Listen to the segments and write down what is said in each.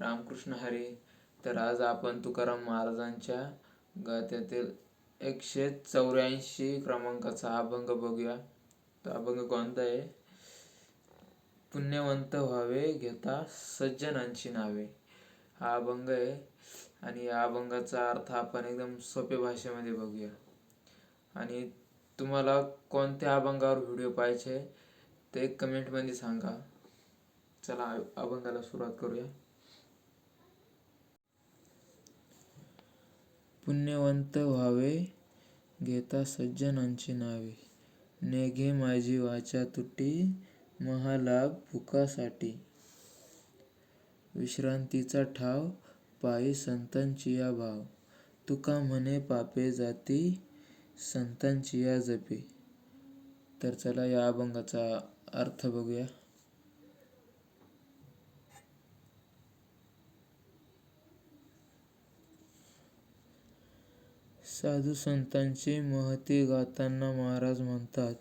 रामकृष्ण हरी. तर आज आपण तुकाराम महाराजांच्या गात्यातील एकशे चौऱ्याऐंशी क्रमांकाचा अभंग बघूया. तो अभंग कोणता आहे? पुण्यवंत व्हावे घेता सज्जनांची नावे. हा अभंग आहे आणि या अभंगाचा अर्थ आपण एकदम सोप्या भाषेमध्ये बघूया. आणि तुम्हाला कोणत्या अभंगावर व्हिडिओ पाहिजे ते कमेंटमध्ये सांगा. चला अभंगाला सुरुवात करूया. पुण्यवंत व्हावे घेता सज्जनांची नावे. नेघे माझी वाचा तुटी महालाभ भुकासाठी. विश्रांतीचा ठाव पायी संतांची या भाव. तुका म्हणे पापे जाती संतांची या जपे. तर चला या अभंगाचा अर्थ बघूया. साधू संतांची महती गाताना महाराज म्हणतात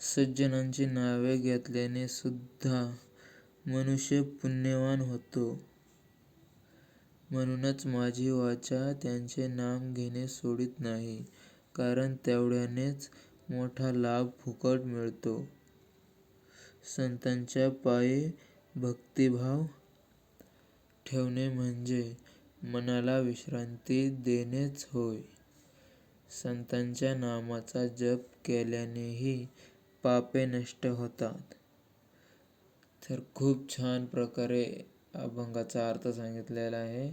सज्जनांची नावे घेतल्याने सुद्धा मनुष्य पुण्यवान होतो. म्हणूनच माझी वाचा त्यांचे नाम घेणे सोडित नाही कारण तेवढ्यानेच मोठा लाभ फुकट मिळतो. संतांच्या पायी भक्तिभाव ठेवणे म्हणजे मनाला विश्रांती देणेच होय. संतांच्या नामाचा जप केल्यानेही पापे नष्ट होतात. तर खूप छान प्रकारे अभंगाचा अर्थ सांगितलेला आहे.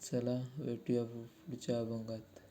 चला भेटूया पुढच्या अभंगात.